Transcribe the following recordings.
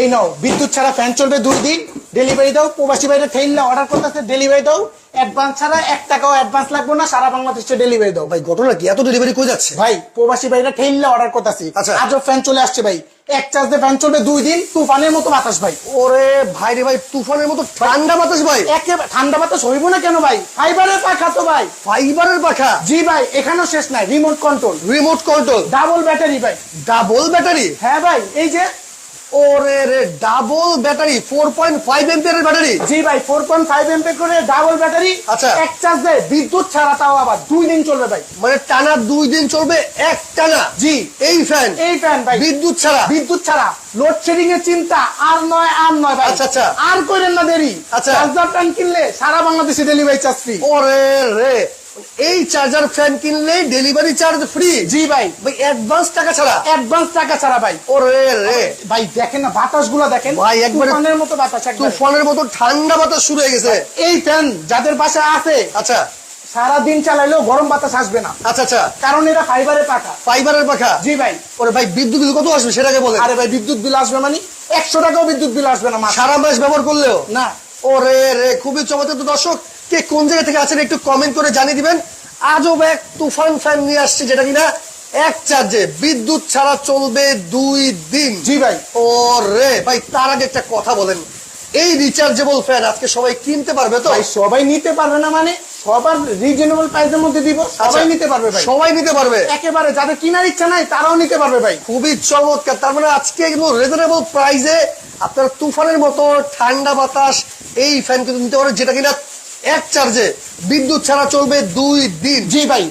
এই নাও বিদ্যুৎ ছাড়া ফ্যান চলবে দুই দিন। ডেলিভারি দাও প্রবাসী বাইরে ঠেইলা অর্ডার করতেছে ডেলিভারি দাও। অ্যাডভান্স ছাড়া এক টাকাও অ্যাডভান্স লাগবে না সারা বাংলাদেশে ডেলিভারি দাও। ভাই ঘটনা কি? এত ডেলিভারি কই যাচ্ছে? ভাই প্রবাসী বাইরে ঠেইলা অর্ডার করতেছি। আচ্ছা। আজও ফ্যান চলে আসছে ভাই। এক চার্জ দিয়ে ফ্যান চলবে দুই দিন তুফানের মতো বাতাস ভাই। ওরে ভাই রে ভাই তুফানের মতো ঠান্ডা বাতাস ভাই। একেবারে ঠান্ডা বাতাস হইব না কেন ভাই? ফাইবারের পাখা তো ভাই। ফাইবারের পাখা? জি ভাই এখানেও শেষ নাই remote control remote control double battery ভাই। ডাবল ব্যাটারি হ্যাঁ ভাই এই যে ওরে রে ডাবল ব্যাটারি ব্যাটারি জি ভাই করে ডাবল ব্যাটারি আচ্ছা। এক চার্জ দেয় বিদ্যুৎ ছাড়া তাও আবার দুই দিন চলবে ভাই। মানে টানা দুই দিন চলবে এক টানা। জি। এই ফ্যান এই ফ্যান ভাই। বিদ্যুৎ ছাড়া। বিদ্যুৎ ছাড়া। লোডশেডিং এর চিন্তা আর নয় আর নয় ভাই। আচ্ছা, আচ্ছা। আর করেন না দেরি। আচ্ছা। চার্জার ফ্যান কিনলে সারা বাংলাদেশে ডেলিভারি চার্জ ফ্রি ওরে রে। এই চার্জার ফ্যান কিনলে ডেলিভারি চার্জ ফ্রি জি ভাই। ভাই অ্যাডভান্স টাকা ছাড়া। অ্যাডভান্স টাকা ছাড়া ভাই। ওরে রে। ভাই দেখেন না বাতাসগুলা দেখেন। ভাই, একবারে- তুফানের মতো বাতাস একবার। তুফানের মতো ঠান্ডা বাতাস শুরু হয়ে গেছে। এই ফ্যান যাদের পাশে আছে আচ্ছা। সারা দিন চালাইলেও গরম বাতাস আসবে না। আচ্ছা আচ্ছা। কারণ এটা ফাইবারের পাখা। ফাইবারের পাখা? জি ভাই। ওরে ভাই বিদ্যুৎ বিল কত আসবে সেটাকে বলেন। আরে ভাই বিদ্যুৎ বিল আসবে মানে একশো টাকাও বিদ্যুৎ বিল আসবে না। সারা মাস ব্যবহার করলেও? না। ওরে রে খুবই চমৎকার। তো দর্শক কে কোন জায়গা থেকে আছেন একটু কমেন্ট করে জানিয়ে দিবেন। আজও এক তুফান ফ্যান নিয়ে আসছে যেটা কিনা এক চার্জে বিদ্যুৎ ছাড়া চলবে দুই দিন। জি ভাই। ওরে ভাই তার আগে একটা কথা বলেন। এই রিচার্জেবল ফ্যান আজকে সবাই কিনতে পারবে তো? সবাই নিতে পারবে না মানে সবার রিজনেবল প্রাইসের মধ্যে দিব সবাই আচ্ছা, নিতে পারবে ভাই। সবাই নিতে পারবে। একেবারে যাদের কেনার ইচ্ছা নাই তারাও নিতে পারবে ভাই। খুবই চমৎকার। তার মানে আজকে কিন্তু রিজনেবল প্রাইসে আপনার তুফানের মতো ঠান্ডা বাতাস এই ফ্যান কিন্তু নিতে পারবে যেটা কিনা এক চার্জে বিদ্যুৎ ছাড়া চলবে দুই দিন। জি ভাই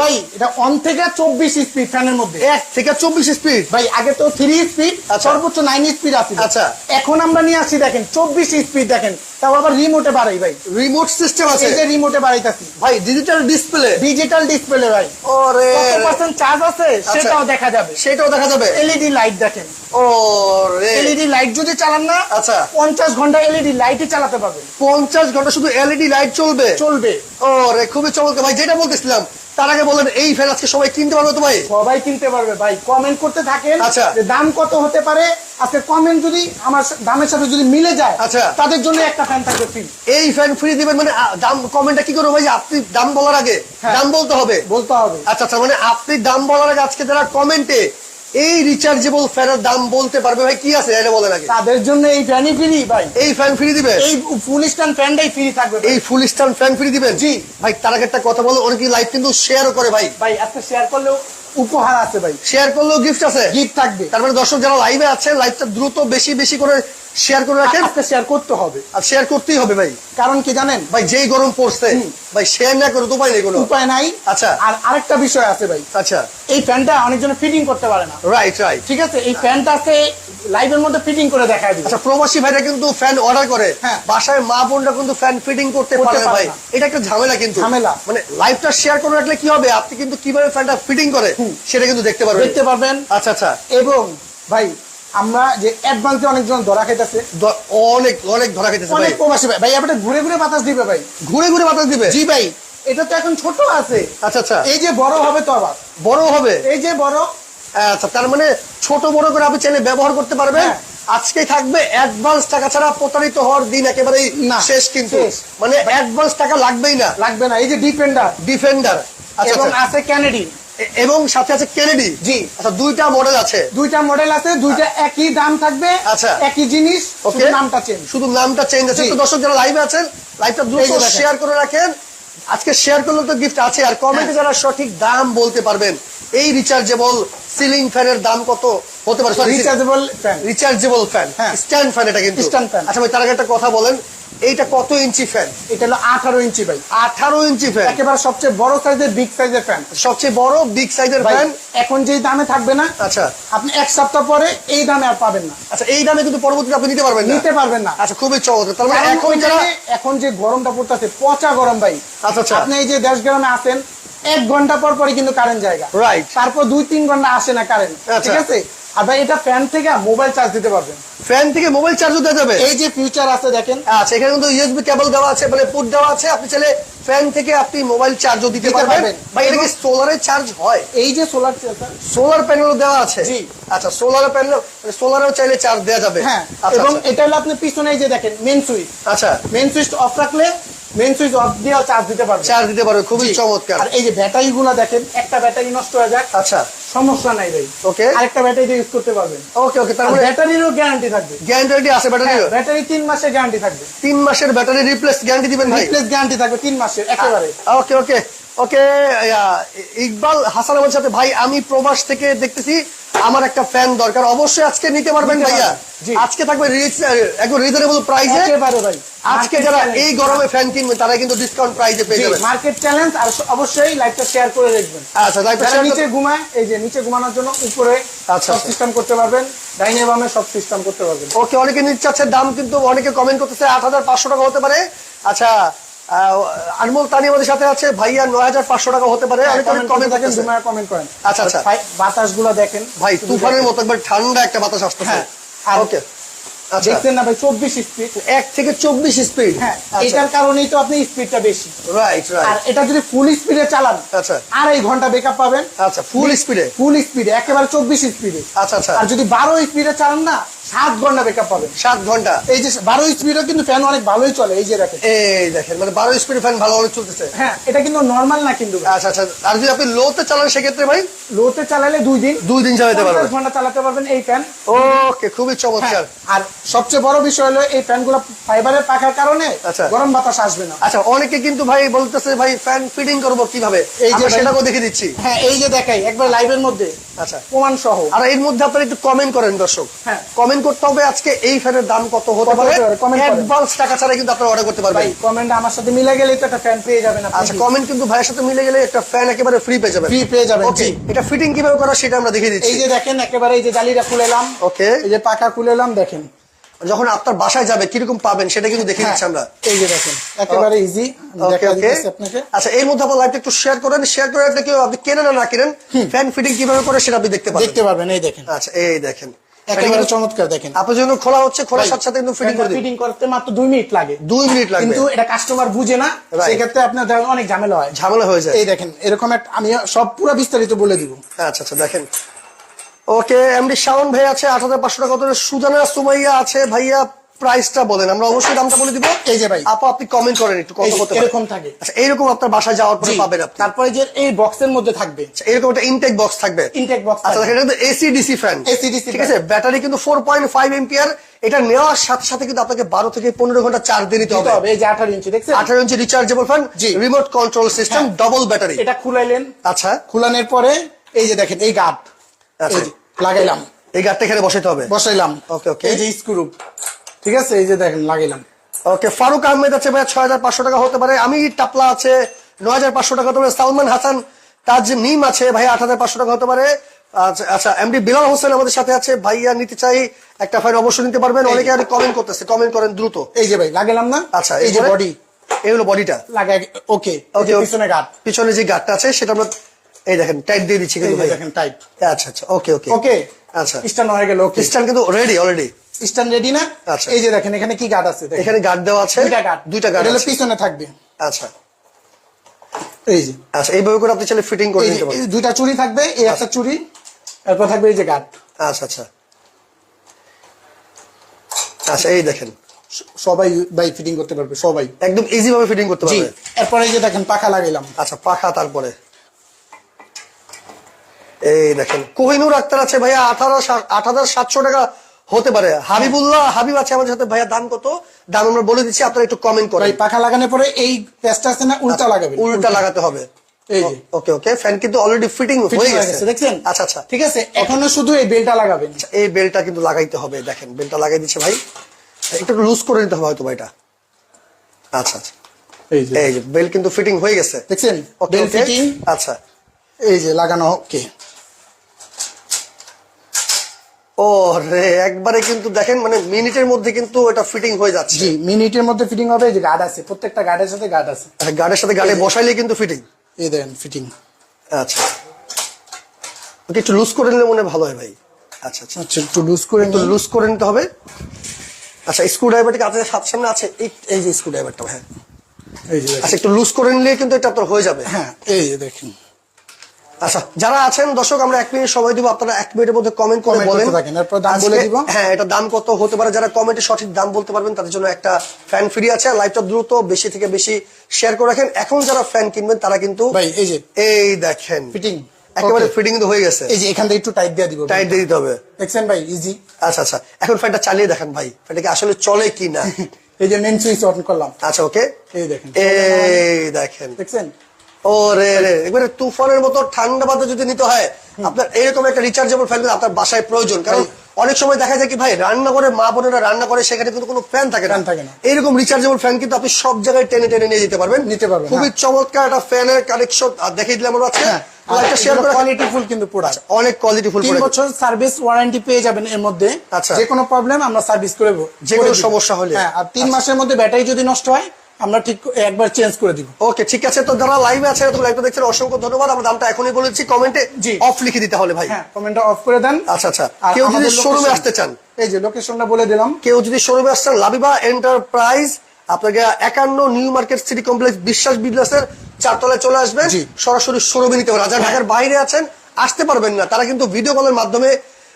ভাই। এটা অন থেকে চব্বিশ স্পিড ফ্যানের মধ্যে। এক থেকে চব্বিশ স্পিড ভাই আগে তো থ্রি স্পিড আচ্ছা। সর্বোচ্চ নাইন স্পিড আছে। আচ্ছা। এখন আমরা নিয়ে আসছি দেখেন চব্বিশ স্পিড দেখেন তাও আবার রিমোটে বাড়াই ভাই। রিমোট সিস্টেম আছে। এই যে রিমোটে বাড়াইতাছি। ভাই ডিজিটাল ডিসপ্লে ডিজিটাল ডিসপ্লে ভাই। ওরে। কত পার্সেন্ট চার্জ আছে আচ্ছা। সেটাও দেখা যাবে। সেটাও দেখা যাবে। এলইডি লাইট দেখেন। ওরে। এলইডি লাইট যদি চালান না আচ্ছা। পঞ্চাশ ঘণ্টা এলইডি লাইটে চালাতে পারবেন পঞ্চাশ ঘণ্টা শুধু এলইডি লাইট চলবে? চলবে। ওরে খুবই চমৎকার। ভাই যেটা বলতেছিলাম তার আগে বলেন এই ফ্যান আজকে সবাই কিনতে পারবে তো ভাই? সবাই কিনতে পারবে ভাই। কমেন্ট করতে থাকেন আচ্ছা। যে দাম কত হতে পারে। আজকে কমেন্ট যদি আমার দামের সাথে যদি মিলে যায় আচ্ছা। তাদের জন্য একটা ফ্যান থাকবে ফ্রি এই ফ্যান ফ্রি দিবেন মানে দাম কমেন্টটা কি করব ভাই? আপনি দাম বলার আগে হ্যাঁ। দাম বলতে হবে। বলতে হবে। আচ্ছা আচ্ছা মানে আপনি দাম বলার আগে আজকে যারা কমেন্টে এই রিচার্জেবল ফ্যানের দাম বলতে পারবে ভাই কি আছে? এটা বলেন আগে। তাদের জন্য এই ফ্যানই ফ্রি ভাই। এই ফ্যান ফ্রি দিবে? এই ফুল স্ট্যান্ড ফ্যানটাই ফ্রি থাকবে এই ফুল স্ট্যান্ড ফ্যান ফ্রি দিবে? জি। ভাই তার আগে একটা কথা বলো অনেকে লাইভ কিন্তু শেয়ারও করে ভাই। ভাই আজকে শেয়ার করলেও উপহার আছে ভাই। শেয়ার করলেও গিফট আছে? গিফট থাকবে। তার মানে দর্শক যারা লাইভে আছে লাইভটা দ্রুত বেশি বেশি করে শেয়ার করে রাখেন? শেয়ার করতে হবে। আর শেয়ার করতেই হবে ভাই। কারণ কি জানেন? ভাই যেই গরম পড়ছে ভাই শেয়ার না করে তো উপায় নেই কোনো। উপায় নাই। আচ্ছা। আর আরেকটা বিষয় আছে ভাই। আচ্ছা। এই ফ্যানটা অনেকজন ফিটিং করতে পারে না। রাইট রাইট ঠিক আছে? এই ফ্যানটা আজকে লাইভের মধ্যে ফিটিং করে দেখা দিবে। আচ্ছা প্রবাসী ভাইরা কিন্তু ফ্যান অর্ডার করে। হ্যাঁ। বাসায় মা বোনরা কিন্তু ফ্যান ফিটিং করতে করতে পারে না ভাই। এটা একটা ঝামেলা কিন্তু। ঝামেলা। মানে লাইভটা শেয়ার করে রাখলে কি হবে? আপনি কিন্তু কীভাবে ফ্যানটা ফিটিং করে সেটা কিন্তু দেখতে পারবেন। দেখতে পারবেন। আচ্ছা আচ্ছা। এবং ভাই আমরা যে অ্যাডভান্সে অনেকজন ধরা খাইতেছে। অনেক অনেক ধরা ভাই অনেক প্রবাসী ভাই। ভাই আপনার ঘুরে ঘুরে বাতাস দিবে ভাই। ঘুরে ঘুরে বাতাস দিবে? জি ভাই। এটা তো এখন ছোট আছে। আচ্ছা আচ্ছা। এই যে বড় হবে তো আবার। বড় হবে? এই যে বড়। আচ্ছা তার মানে ছোট বড় করে আপনি চাইলে ব্যবহার করতে পারবেন? হ্যাঁ। আজকে থাকবে অ্যাডভান্স টাকা ছাড়া প্রতারিত হওয়ার দিন একেবারে না, শেষ কিন্তু। মানে অ্যাডভান্স টাকা লাগবেই না। লাগবে না। এই যে ডিফেন্ডার ডিফেন্ডার আচ্ছা এবং আচ্ছা। আছে ক্যানেডি এবং সাথে আছে কেনেডি জি। আচ্ছা দুইটা মডেল আছে। দুইটা মডেল আছে দুইটা একই দাম থাকবে আচ্ছা। একই জিনিস ওকে শুধু নামটা চেঞ্জ শুধু নামটা চেঞ্জ আছে। তো দর্শক যারা লাইভে আছেন লাইভটা দ্রুত শেয়ার করে রাখেন। আজকে শেয়ার করলে তো গিফট আছে। আর কমেন্টে হ্যাঁ। যারা সঠিক দাম বলতে পারবেন এই রিচার্জেবল সিলিং ফ্যানের দাম কত হতে পারে? রিচার্জেবল ফ্যান রিচার্জেবল ফ্যান হ্যাঁ। স্ট্যান্ড ফ্যান এটা কিন্তু। Stand fan। আচ্ছা ভাই তার আগে একটা কথা বলেন। এইটা কত ইঞ্চি ফ্যান এটা হলো আঠারো ইঞ্চি ভাই। আঠারো ইঞ্চি ফ্যান একেবারে সবচেয়ে বড় সাইজের বিগ সাইজের ফ্যান সবচেয়ে বড় বিগ সাইজের ফ্যান এখন যেই দামে থাকবে না আচ্ছা। আপনি এক সপ্তাহ পরে এই দামে আর পাবেন না। আচ্ছা এই দামে কিন্তু পরবর্তীতে আপনি নিতে পারবেন নিতে পারবেন না। আচ্ছা খুবই চমৎকার। তার মানে এখন যারা এখন যে গরমটা পড়তেছে পচা গরম ভাই। আচ্ছা আচ্ছা। আপনি এই যে দেশ গ্রামে আসেন এক ঘণ্টা পর পরে কিন্তু কারেন্ট জায়গা। রাইট তারপর দুই তিন ঘণ্টা আসে না কারেন্ট আচ্ছা। ঠিক আছে? আর ভাই এটা ফ্যান থেকে মোবাইল চার্জ দিতে পারবেন। ফ্যান থেকে মোবাইল চার্জও দেওয়া যাবে। এই যে ফিউচার আছে দেখেন। আচ্ছা এখানে কিন্তু ইউএসবি কেবল দেওয়া আছে মানে পুট দেওয়া আছে। আপনি চাইলে ফ্যান থেকে আপনি মোবাইল চার্জও দিতে পারবেন। ভাই এটা কি সোলারে চার্জ হয়? এই যে সোলার সোলার প্যানেলও দেওয়া আছে। জি। আচ্ছা সোলার প্যানেল সোলারেও চাইলে চার্জ দেওয়া যাবে। হ্যাঁ আচ্ছা এবং আচ্ছা। এটা হলো আপনি পিছনে এই যে দেখেন মেন সুইচ আচ্ছা। মেন সুইচ অফ রাখলে মেন সুইচ অফ দিয়েও চার্জ দিতে পারবে। চার্জ দিতে পারবে খুবই চমৎকার। আর এই যে ব্যাটারি গুলো দেখেন একটা ব্যাটারি নষ্ট হয়ে যাক আচ্ছা। সমস্যা নাই ভাই। ওকে আরেকটা ব্যাটারি দিয়ে ইউজ করতে পারবেন। ওকে ওকে তারপরে ব্যাটারিরও গ্যারান্টি থাকবে। গ্যারান্টি আছে ব্যাটারি। হ্যাঁ, ব্যাটারি তিন মাসের গ্যারান্টি থাকবে। তিন মাসের ব্যাটারি রিপ্লেস গ্যারান্টি দিবেন ভাই। রিপ্লেস গ্যারান্টি থাকবে তিন মাসের একেবারে। ওকে ওকে ওকে ইকবাল হাসান আমার সাথে ভাই আমি প্রবাস থেকে দেখতেছি আমার একটা ফ্যান দরকার। অবশ্যই আজকে নিতে পারবেন ভাইয়া। আজকে থাকবে একদম রিজনেবল প্রাইসে ভাই আজকে যারা এই গরমে ফ্যান কিনবে তারা কিন্তু ডিসকাউন্ট প্রাইসে পেয়ে যাবে মার্কেট চ্যালেঞ্জ আর অবশ্যই লাইভটা শেয়ার করে দেখবেন। আচ্ছা লাইভ যারা নিচে ঘুমায় এই যে নিচে ঘুমানোর জন্য উপরে আচ্ছা, সব আচ্ছা। সিস্টেম করতে পারবেন ডাইনে বামে সব সিস্টেম করতে পারবেন। ওকে অনেকে নিচ্ছে আছে দাম কিন্তু অনেকে কমেন্ট করতেছে আট হাজার পাঁচশো টাকা হতে পারে। আচ্ছা আনমোল তানি আমাদের সাথে আছে। ভাইয়া নয় হাজার পাঁচশো টাকা হতে পারে। অনেকে কমেন্ট দেখেন কমেন্ট করেন। আচ্ছা, আচ্ছা। দেখেন। ভাই তুফানের মতো একবার ঠান্ডা একটা বাতাস আসতেছে। হ্যাঁ, আর ওকে আচ্ছা। দেখছেন না ভাই চব্বিশ স্পিড এক থেকে চব্বিশ স্পিড হ্যাঁ এটার কারণেই তো আপনি স্পিডটা বেশি। রাইট আর এটা যদি ফুল স্পিডে চালান আচ্ছা। আড়াই ঘণ্টা বেকআপ পাবেন। আচ্ছা ফুল স্পিডে ফুল স্পিডে একেবারে চব্বিশ স্পিডে আচ্ছা আচ্ছা। আর যদি বারো স্পিডে চালান না সাত ঘণ্টা পাবেন। সাত ঘণ্টা। এই যে বারো স্পিডে কিন্তু ফ্যান অনেক ভালোই চলে এই যে দেখেন। এই দেখেন মানে বারো স্পিড ফ্যান ভালো অনেক চলতেছে। হ্যাঁ এটা কিন্তু নর্মাল না কিন্তু। আচ্ছা আচ্ছা আর যদি আপনি লোতে চালান সেক্ষেত্রে ভাই? লোতে চালালে দুই দিন দুই দিন চালাতে পারবেন। ঘণ্টা চালাতে পারবেন এই ফ্যান ওকে খুবই চমৎকার। আর সবচেয়ে বড় বিষয় হলো এই ফ্যানগুলো ফাইবারের পাখার কারণে আচ্ছা। গরম বাতাস আসবে না। আচ্ছা অনেকে কিন্তু ভাই বলতেছে ভাই ফ্যান ফিটিং করব কীভাবে? এই যে সেটাকে দেখে দিচ্ছি। হ্যাঁ এই যে দেখাই একবার লাইভের মধ্যে আচ্ছা। প্রমাণ সহ। আর এর মধ্যে আপনারা একটু কমেন্ট করেন দর্শক। হ্যাঁ। কমেন্ট করতে হবে আজকে এই ফ্যানের দাম কত হতে পারে। অ্যাডভান্স টাকা ছাড়া কিন্তু আপনারা অর্ডার করতে ভাই পারবেন কমেন্ট আমার সাথে মিলে গেলেই তো একটা ফ্যান পেয়ে যাবেন আচ্ছা কমেন্ট কিন্তু ভাইয়ের সাথে মিলে গেলে একটা ফ্যান একেবারে ফ্রি পেয়ে যাবেন। Free পেয়ে যাবেন, ওকে। এটা ফিটিং কীভাবে করা সেটা আমরা দেখিয়ে দিচ্ছি। এই যে দেখেন একেবারে এই যে জালিটা খুলেলাম। ওকে এই যে পাখা খুলেলাম দেখেন। যখন আপনার বাসায় যাবে কীরকম পাবেন সেটা কিন্তু দেখিয়ে দিচ্ছি আমরা। হ্যাঁ, এই যে দেখেন একেবারে ইজি দেখা আচ্ছা এর মধ্যে আপনার লাইভটা একটু শেয়ার করেন। শেয়ার করে কেউ আপনি কেনেন না না কিনেন ফ্যান ফিটিং কীভাবে করে সেটা আপনি দেখতে পাবেন দেখতে পারবেন এই দেখেন। আচ্ছা এই দেখেন। একেবারে চমৎকার দেখেন। আপনার খোলা হচ্ছে খোলার সাথে সাথে কিন্তু ফিটিং করে ফিটিং করতে মাত্র 2 মিনিট লাগে। দুই মিনিট লাগে কিন্তু এটা কাস্টমার বুঝে না সেই ক্ষেত্রে আপনার ধরেন অনেক ঝামেলা হয়। ঝামেলা হয়ে যায়। এই দেখেন এরকম একটা আমি সব পুরো বিস্তারিত বলে দিব। আচ্ছা আচ্ছা দেখেন। ওকে এমডি শাওন ভাই আছে আট হাজার পাঁচশো টাকা। করে সুজানা সুমাইয়া আছে ভাইয়া প্রাইসটা বলেন আমরা অবশ্যই দামটা বলে দিব। এই যে ভাই। আপা আপনি কমেন্ট করেন একটু কত কত এরকম থাকে। আচ্ছা এইরকম আপনার বাসায় যাওয়ার পরে পাবেন আপনি। তারপরে যে এই বক্সের মধ্যে থাকবে। আচ্ছা, এরকম একটা ইনটেক বক্স থাকবে। ইনটেক বক্স আচ্ছা এটা AC DC fan AC DC ঠিক আছে? ব্যাটারি কিন্তু ফোর পয়েন্ট ফাইভ এম্পিয়ার এটা নেওয়ার সাথে সাথে কিন্তু আপনাকে বারো থেকে পনেরো ঘণ্টা চার্জ দিয়ে নিতে দিতে হবে। এই যে আঠারো ইঞ্চি দেখছেন? আঠারো ইঞ্চি রিচার্জেবল ফ্যান জি। Remote control system double battery এটা খুলাইলেন। আচ্ছা। খুলানোর পরে এই যে দেখেন এই গাট আচ্ছা। লাগাইলাম। এই গাড়টা এখানে বসাতে হবে। বসাইলাম। ওকে ওকে এই যে স্ক্রু ঠিক আছে? এই যে দেখেন লাগাইলাম ওকে ফারুক আহমেদ আছে ভাই ছয় হাজার পাঁচশো টাকা হতে পারে। আমি টাপলা আছে নয় হাজার পাঁচশো টাকা হতে পারে। সালমান হাসান তাজ মিম আছে ভাই আট হাজার পাঁচশো টাকা হতে পারে। আচ্ছা আচ্ছা এমডি বিলাল হোসেন আমাদের সাথে আছে। ভাইয়া নিতে চাই একটা ফাইন অবশ্যই নিতে পারবেন। অনেকে আর কমেন্ট করতেছে। কমেন্ট করেন দ্রুত। এই যে ভাই লাগাইলাম না? আচ্ছা এই যে বডি এই হলো বডিটা লাগাই ওকে ওকে পিছনে গাট পিছনে যে গাটটা আছে সেটা আমরা এই দেখেন টাইট দিয়ে দিচ্ছি কিন্তু ভাই। দেখেন টাইট আচ্ছা আচ্ছা ওকে ওকে ওকে আচ্ছা। স্টান হয়ে গেল ওকে খ্রিস্টান কিন্তু রেডি অলরেডি স্টান রেডি না? আচ্ছা। এই যে দেখেন এখানে কি গার্ড আছে? এখানে গার্ড দেওয়া আছে? দুইটা গার্ড দুইটা গার্ড এটা পিছনে থাকবে। আচ্ছা। এই যে। আচ্ছা এইভাবে করে আপনি চাইলে ফিটিং করে নিতে পারবেন দুইটা চুরি থাকবে এই একটা চুরি এরপর থাকবে এই যে গার্ড আচ্ছা আচ্ছা। আচ্ছা এই দেখেন। সবাই বাই ফিটিং করতে পারবে সবাই। একদম ইজি ভাবে ফিটিং করতে পারবে। এরপরে এই যে দেখেন পাখা লাগাইলাম। আচ্ছা পাখা তারপরে। এই দেখেন কোহিনুর আক্তার আছে ভাইয়া আঠারো আট হাজার সাতশো টাকা হতে পারে। হাবিবুল্লাহ হাবিব আছে আমাদের সাথে ভাইয়া দাম কত? দাম আমরা বলে দিচ্ছি আপনারা একটু কমেন্ট করেন। পাখা লাগানোর পরে এই পেস্টটা আছে না উল্টা লাগাবেন। উল্টা লাগাতে হবে। এই যে। ওকে ওকে ফ্যান কিন্তু অলরেডি ফিটিং হয়ে গেছে। দেখছেন? আচ্ছা আচ্ছা। ঠিক আছে এখনও শুধু এই বেলটা লাগাবেন। আচ্ছা, এই বেলটা কিন্তু লাগাইতে হবে দেখেন বেলটা লাগাই দিচ্ছে ভাই। একটু লুজ করে নিতে হবে হয়তো আচ্ছা আচ্ছা। এই যে। বেল কিন্তু ফিটিং হয়ে গেছে। দেখছেন? বেল ফিটিং আচ্ছা। এই যে লাগানো ওকে। ও রে একবারে কিন্তু দেখেন মানে মিনিটের মধ্যে কিন্তু এটা ফিটিং হয়ে যাচ্ছে। জি মিনিটের মধ্যে ফিটিং হবে এই যে গার্ড আছে প্রত্যেকটা গার্ডের সাথে গার্ড আছে। গাড়ির সাথে গাড়ি বসাইলে কিন্তু ফিটিং এই দেখেন ফিটিং আচ্ছা। ওকে একটু লুজ করে নিলে মনে ভালো হয় ভাই। আচ্ছা আচ্ছা। আচ্ছা একটু লুজ করে একটু লুজ করে নিতে হবে। আচ্ছা স্ক্রু ড্রাইভারটি কাছে হাত সামনে আছে এই এই যে স্ক্রু ড্রাইভারটা হ্যাঁ। এই যে আচ্ছা একটু লুজ করে নিলে কিন্তু এটা আপনার হয়ে যাবে। হ্যাঁ এই যে দেখেন। আচ্ছা যারা আছেন দর্শক আমরা এক মিনিট সময় দিব আপনারা এক মিনিটের মধ্যে কমেন্ট করে বলেন। হ্যাঁ এটা দাম কত হতে পারে? যারা কমেন্টে সঠিক দাম বলতে পারবেন তাদের জন্য একটা ফ্যান ফ্রি আছে। লাইভটা দ্রুত বেশি থেকে বেশি শেয়ার করে রাখেন। এখন যারা ফ্যান কিনবেন তারা কিন্তু ভাই এই যে এই দেখেন ফিটিং একেবারে ফিটিং কিন্তু হয়ে গেছে। এই যে এখান থেকে একটু টাইট দিয়ে দিব টাইট দিয়ে দিতে হবে। দেখছেন ভাই ইজি আচ্ছা আচ্ছা এখন ফ্যানটা চালিয়ে দেখেন ভাই। ফ্যানটা কি আসলে চলে কি না এই যে মেন সুইচ অন করলাম। আচ্ছা ওকে এই দেখেন। এই দেখেন। দেখছেন? ও রে রে একবারে তুফানের মতো ঠান্ডা বাতাস যদি নিতে হয় আপনার এরকম একটা রিচার্জেবল ফ্যান আপনার বাসায় প্রয়োজন। কারণ অনেক সময় দেখা যায় কি ভাই রান্না করে মা বোনেরা রান্না করে সেখানে কিন্তু কোনো ফ্যান থাকে না। Fan থাকে না। এইরকম রিচার্জেবল ফ্যান কিন্তু আপনি সব জায়গায় টেনে টেনে নিয়ে যেতে পারবেন। নিতে পারবেন, খুবই হ্যাঁ। চমৎকার একটা ফ্যানের কানেকশন দেখিয়ে দিলাম আমরা আজকে। হ্যাঁ কিন্তু অনেক কোয়ালিটি ফুল বছর সার্ভিস ওয়ারেন্টি পেয়ে যাবেন এর মধ্যে। আচ্ছা। যে কোনো প্রবলেম আমরা সার্ভিস করে দেব। যে কোনো সমস্যা হলে। হ্যাঁ আর তিন মাসের মধ্যে ব্যাটারি যদি নষ্ট হয় আমরা ঠিক একবার চেঞ্জ করে দিব। ওকে ঠিক আছে। তো যারা লাইভে আছে তুমি লাইভটা দেখছেন অসংখ্য ধন্যবাদ। আমরা দামটা এখনই বলেছি কমেন্টে জি। অফ লিখে দিতে হলে ভাই। হ্যাঁ কমেন্টটা অফ করে দেন। আচ্ছা আচ্ছা। কেউ যদি শোরুমে আসতে চান। এই যে লোকেশনটা বলে দিলাম। কেউ যদি শোরুমে আসছেন লাবিবা এন্টারপ্রাইজ আপনাকে একান্ন নিউ মার্কেট সিটি কমপ্লেক্স বিশ্বাস বিজনেসের চারতলায় চলে আসবেন। সরাসরি শোরুমে নিতে পারেন আর যারা ঢাকার বাইরে আছেন আসতে পারবেন না। তারা কিন্তু ভিডিও কলের মাধ্যমে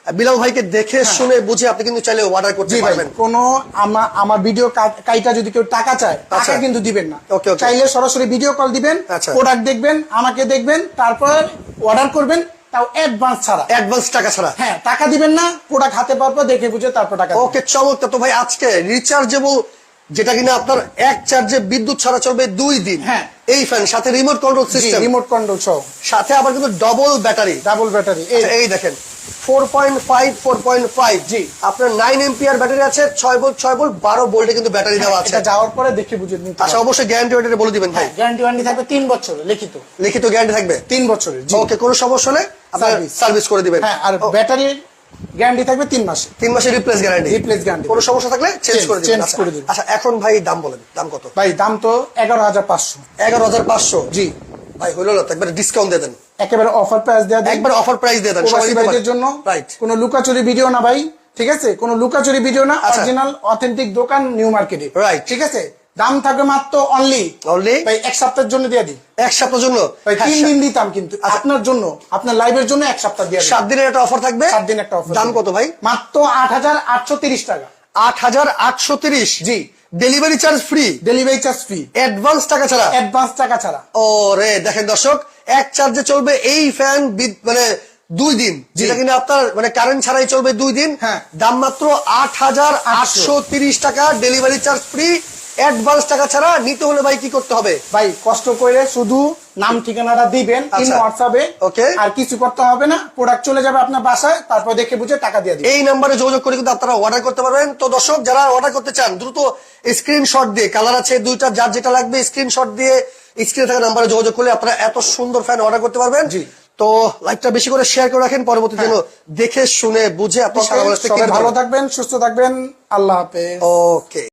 বিলাল ভাইকে দেখে শুনে বুঝে আপনি কিন্তু চাইলে অর্ডার করতে পারবেন কোনো আমার আমার ভিডিও কাইটা যদি কেউ টাকা চায় টাকা আচ্ছা। কিন্তু দিবেন না. চাইলে সরাসরি ভিডিও কল দিবেন আচ্ছা। প্রোডাক্ট দেখবেন আমাকে দেখবেন তারপর অর্ডার করবেন তাও অ্যাডভান্স ছাড়া অ্যাডভান্স টাকা ছাড়া হ্যাঁ টাকা দিবেন না প্রোডাক্ট হাতে দেখে বুঝে তারপর টাকা ওকে চমৎকার তো ভাই আজকে রিচার্জেবল যেটা কিনা আপনার এক চার্জে বিদ্যুৎ ছাড়া চলবে দুই দিন হ্যাঁ। এই ফ্যান সাথে remote control system remote control সহ। সাথে আবার কিন্তু ডবল ব্যাটারি ডাবল ব্যাটারি এই দেখেন। Four point five four point five জি। আপনার নাইন এমপিআর ব্যাটারি আছে ছয় ভোল্ট ছয় ভোল্ট বারো ভোল্টে কিন্তু ব্যাটারি দেওয়া আছে। এটা যাওয়ার পরে দেখে বুঝে নিতে আচ্ছা অবশ্যই গ্যারান্টি ওয়ারেন্টি বলে দিবেন ভাই। গ্যারান্টি ওয়ারেন্টি থাকবে তিন বছর লিখিত। লিখিত গ্যারান্টি থাকবে? তিন বছরের জি। ওকে কোনো সমস্যা হলে আপনার Service। সার্ভিস করে দিবেন। হ্যাঁ আর ও, ব্যাটারির গ্যারান্টি থাকবে তিন মাসে তিন মাসের রিপ্লেস গ্যারান্টি Replace guarantee। কোনো সমস্যা থাকলে চেঞ্জ করে দিবেন আচ্ছা। করে দিবেন। আচ্ছা এখন ভাই দাম বলেন দাম কত ভাই দাম তো এগারো হাজার পাঁচশো এগারো হাজার পাঁচশো জি ভাই হইল না একবার ডিসকাউন্ট দিয়ে দেন একেবারে অফার প্রাইস দেওয়া দিই। একবার অফার প্রাইস দিয়ে দেন ভাইদের জন্য রাইট কোনো লুকাচুরি ভিডিও না ভাই ঠিক আছে কোনো লুকাচুরি ভিডিও না আচ্ছা। অরিজিনাল অথেন্টিক দোকান নিউ মার্কেটে Right. ঠিক আছে দাম থাকবে মাত্র অনলি অনলি ভাই এক সপ্তাহের জন্য দিয়ে দিই। এক সপ্তাহের জন্য? ভাই হ্যাঁ, তিন দিন দিতাম কিন্তু আপনার জন্য আপনার লাইভের জন্য এক সপ্তাহ দিয়ে সাত দিনের একটা অফার থাকবে? সাত দিন একটা অফার দাম কত ভাই? মাত্র আট হাজার আটশো তিরিশ টাকা। আট হাজার আটশো তিরিশ? জি। Delivery charge free delivery charge free advance টাকা ছাড়া? অ্যাডভান্স টাকা ছাড়া। ও রে দেখেন দর্শক এক চার্জে চলবে এই ফ্যান মানে দুই দিন। যেটা কিনা আপনার মানে কারেন্ট ছাড়াই চলবে দুই দিন। হ্যাঁ। দাম মাত্র আট হাজার আটশো তিরিশ টাকা ডেলিভারি চার্জ ফ্রি অ্যাডভান্স টাকা ছাড়া নিতে হলে ভাই কি করতে হবে? ভাই কষ্ট করে শুধু নাম ঠিকানাটা দিবেন ইন আচ্ছা। হোয়াটসঅ্যাপে Okay. আর কিছু করতে হবে না প্রোডাক্ট চলে যাবে আপনার বাসায় তারপর দেখে বুঝে টাকা দিয়ে দিবেন। এই নাম্বারে যোগাযোগ করে কিন্তু আপনারা অর্ডার করতে পারবেন। তো দর্শক যারা অর্ডার করতে চান দ্রুত স্ক্রিনশট দিয়ে কালার আছে দুইটা যার যেটা লাগবে স্ক্রিনশট দিয়ে স্ক্রিনে থাকা নাম্বারে যোগাযোগ করলে আপনারা এত সুন্দর ফ্যান অর্ডার করতে পারবেন। জি। তো লাইভটা বেশি করে শেয়ার করে রাখেন পরবর্তী যেন দেখে শুনে বুঝে আপনি সারা Okay, বাংলাদেশ থেকে সবাই ভালো থাকবেন সুস্থ থাকবেন আল্লাহ হাফেজ। ওকে।